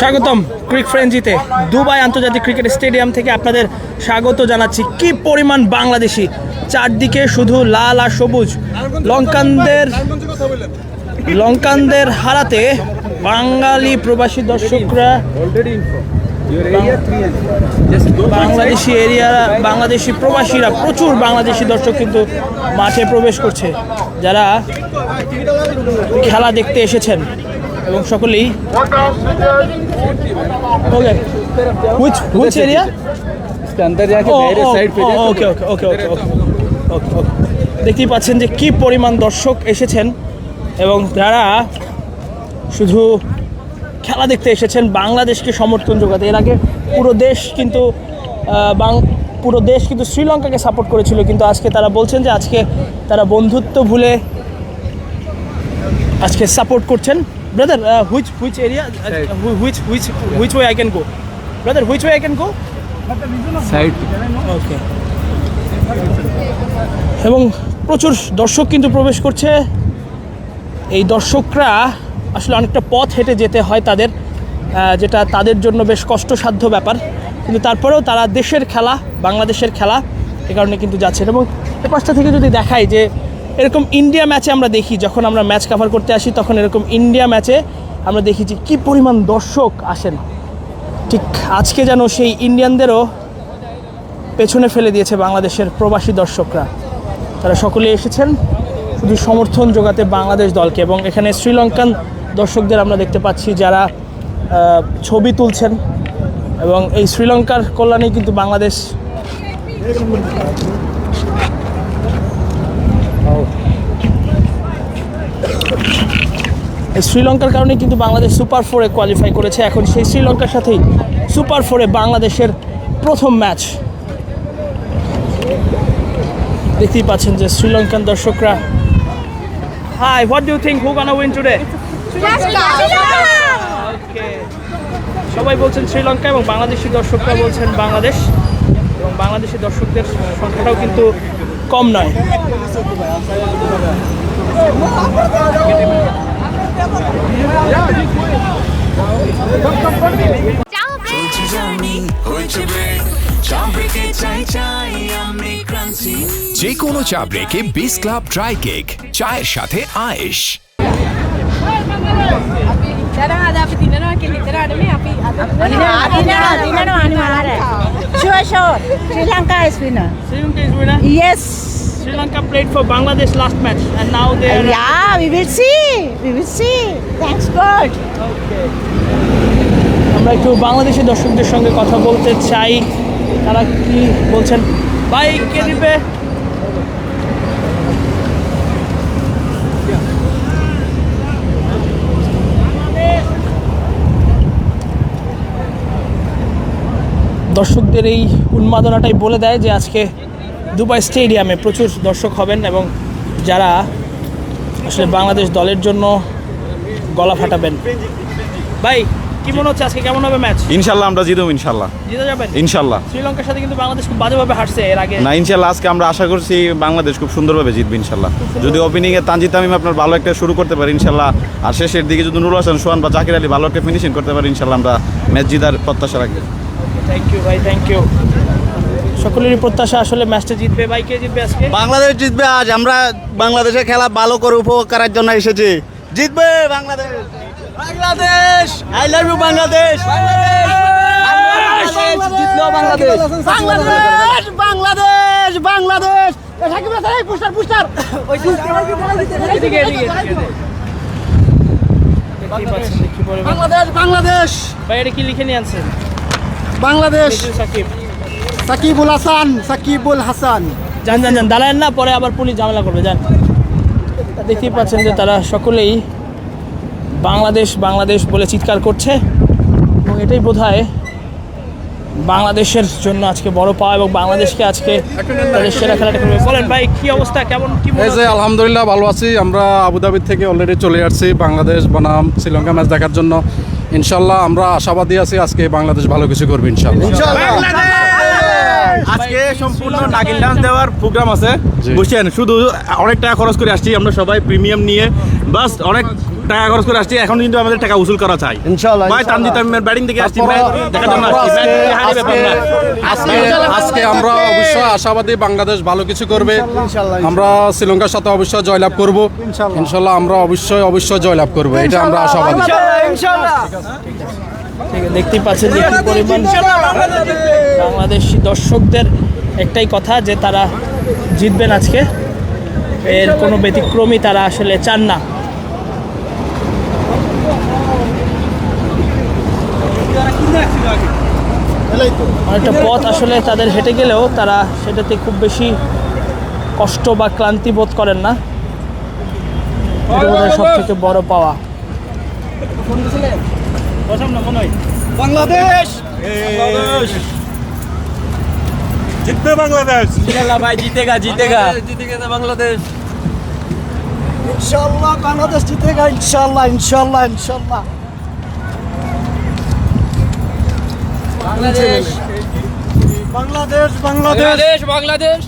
স্বাগতম ক্রিক ফ্রেঞ্জিতে দুবাই আন্তর্জাতিক ক্রিকেট স্টেডিয়াম থেকে আপনাদের স্বাগত জানাচ্ছি। কি পরিমাণ বাংলাদেশি? চারদিকে শুধু লাল আর সবুজ। লঙ্কানদের লঙ্কানদের হারাতে বাঙালি প্রবাসী দর্শকরা বাংলাদেশি এরিয়া বাংলাদেশি প্রবাসীরা, প্রচুর বাংলাদেশি দর্শক কিন্তু মাঠে প্রবেশ করছে। যারা খেলা দেখতে এসেছেন। এবং সকলেই ওকে হুইচ হুইচ এরিয়া इसके अंदर जाके ও मेरे साइड पे देखो। ওকে ওকে ওকে ওকে ওকে ওকে ওকে দেখতেই পাচ্ছেন যে কি পরিমাণ দর্শক এসেছেন এবং যারা শুধু খেলা দেখতে এসেছেন বাংলাদেশকে সমর্থন যোগাতে এর আগে পুরো দেশ কিন্তু আহ, বাং- পুরো দেশ কিন্তু শ্রীলঙ্কাকে সাপোর্ট করেছিল কিন্তু আজকে তারা বলছেন যে আজকে তারা বন্ধুত্ব ভুলে আজকে সাপোর্ট করছেন Brother, uh, which which area, uh, uh which which which way I can go? Brother, which way I can go? Side. Okay. এবং প্রচুর দর্শক কিন্তু প্রবেশ করছে এই দর্শকরা আসলে অনেকটা পথ হেঁটে যেতে হয় তাদের যেটা তাদের জন্য বেশ কষ্টসাধ্য ব্যাপার কিন্তু তারপরেও তারা দেশের খেলা বাংলাদেশের খেলা এ কারণে কিন্তু যাচ্ছে এবং এ পাশটা থেকে যদি দেখায় যে এরকম ইন্ডিয়া ম্যাচে আমরা দেখি, যখন আমরা ম্যাচ কভার করতে আসি, তখন এরকম ইন্ডিয়া ম্যাচে আমরা দেখি যে কী পরিমাণ দর্শক আসেন। ঠিক আজকে যেন সেই ইন্ডিয়ানদেরও পেছনে ফেলে দিয়েছে বাংলাদেশের প্রবাসী দর্শকরা। তারা সকলে এসেছেন শুধু সমর্থন যোগাতে বাংলাদেশ দলকে এবং এখানে শ্রীলঙ্কান দর্শকদের আমরা দেখতে পাচ্ছি যারা ছবি তুলছেন এবং এই শ্রীলঙ্কার কল্যাণেই কিন্তু বাংলাদেশ শ্রীলঙ্কার কারণে কিন্তু বাংলাদেশ সুপার ফোরে কোয়ালিফাই করেছে। এখন সেই শ্রীলঙ্কার সাথেই সুপার ফোরে বাংলাদেশের প্রথম ম্যাচ দেখতেই পাচ্ছেন যে শ্রীলঙ্কান দর্শকরা hi what do think who gonna win today okay সবাই বলছেন শ্রীলঙ্কা এবং বাংলাদেশি দর্শকরা বলছেন বাংলাদেশ। এবং বাংলাদেশি দর্শকদের সংখ্যাটাও কিন্তু কম নয়। যে কোনো চা ব্রেকে বিস ক্লাব ড্রাই কেক চায়ের সাথে winner. Sri Lanka. Sri Lanka played for Bangladesh last match and now they are Yeah, we will see. We will see. Thanks God. Okay. আমরা একটু বাংলাদেশি দর্শকদের সঙ্গে কথা বলতে চাই তারা কি বলছেন ভাই কে দিবে দর্শকদের এই উন্মাদনাটাই বলে দেয় যে আজকে দুবাই স্টেডিয়ামে প্রচুর দর্শক হবেন এবং যারা আসলে বাংলাদেশ দলের জন্য গলা ফাটাবেন। ভাই কি মনে হচ্ছে আজকে? কেমন হবে ম্যাচ? ইনশাল্লাহ আমরা জিতব ইনশাল্লাহ। জিতে যাবেন? ইনশাল্লাহ। শ্রীলঙ্কার সাথে কিন্তু বাংলাদেশ খুব বাজেভাবে হারছে এর আগে। না ইনশাল্লাহ আজকে আমরা আশা করছি বাংলাদেশ খুব সুন্দরভাবে জিতবে ইনশাল্লাহ। যদি ওপেনিং এ তানজিদ তামিম আপনার ভালো একটা শুরু করতে পারে ইনশাল্লাহ। আর শেষের দিকে যদি নুরুল হাসান সোহান বা জাকির আলী ভালো একটা ফিনিশিং করতে পারে ইনশাল্লাহ আমরা ম্যাচ জিতার প্রত্যাশা রাখি থ্যাংক ইউ ভাই থ্যাংক ইউ সকলেরই প্রত্যাশা আসলে ম্যাচটা জিতবে ভাই কে জিতবে আজকে? বাংলাদেশ জিতবে আজ আমরা বাংলাদেশের খেলা ভালো করে উপভোগ করার জন্য এসেছি। জিতবে Bangladesh. Bangladesh! I love you Bangladesh! জিতলো বাংলাদেশ। বাংলাদেশ! বাংলাদেশ! বাংলাদেশ! সাকিব হাসান পুস্টার পুস্টার বাংলাদেশ বাংলাদেশ! ভাই এটা কি লিখে নিয়ে আনছেন? বাংলাদেশ! সাকিব। সাকিবুল হাসান সাকিবুল হাসান। যান যান যান দাঁড়ায় না পরে আবার পুলিশ ঝামেলা করবে যান। দেখতেই পাচ্ছেন যে তারা সকলেই বাংলাদেশ বাংলাদেশ বলে চিৎকার করছে। এবং এটাই বোধ বাংলাদেশের জন্য আজকে বড় পাওয়া এবং বাংলাদেশকে আজকে তাদের সেরা খেলাটা করবে। বলেন ভাই কি অবস্থা? কেমন কি এই যে আলহামদুলিল্লাহ ভালো আছি। আমরা আবুধাবি থেকে অলরেডি চলে আসছি বাংলাদেশ বনাম শ্রীলঙ্কা ম্যাচ দেখার জন্য। ইনশাল্লাহ আমরা আশাবাদী আছি আজকে বাংলাদেশ ভালো কিছু করবে ইনশাল্লাহ। আজকে সম্পূর্ণ নাগিন ডান্স দেওয়ার প্রোগ্রাম আছে। বুঝছেন শুধু অনেক টাকা খরচ করে আসছি আমরা সবাই প্রিমিয়াম নিয়ে। বাস অনেক টাকা খরচ করে আসছি এখন কিন্তু আমাদের টাকা উসুল করা চাই। ইনশাআল্লাহ ভাই তানজিদ তামিমের ব্যাটিং থেকে আসছি ম্যাচ দেখার জন্য আসছি। আজকে- আমরা। অবশ্যই আশাবাদী বাংলাদেশ ভালো কিছু করবে। আমরা শ্রীলঙ্কার সাথে অবশ্যই জয়লাভ করব। ইনশাল্লাহ আমরা অবশ্যই অবশ্যই জয়লাভ করব। এটা আমরা আশাবাদী। আছে দেখতেই পাচ্ছেন যে কি পরিমাণ বাংলাদেশি দর্শকদের একটাই কথা যে তারা জিতবেন আজকে। এর কোনো ব্যতিক্রমই তারা আসলে চান না। অনেকটা পথ আসলে তাদের হেঁটে গেলেও তারা সেটাতে খুব বেশি কষ্ট বা ক্লান্তি বোধ করেন না। সব থেকে বড় পাওয়া। বাংলাদেশ! জিতবে বাংলাদেশ! ইনশাআল্লাহ বাংলাদেশ জিতেগা ইনশাআল্লাহ ইনশাআল্লাহ ইনশাআল্লাহ। বাংলাদেশ। বাংলাদেশ বাংলাদেশ!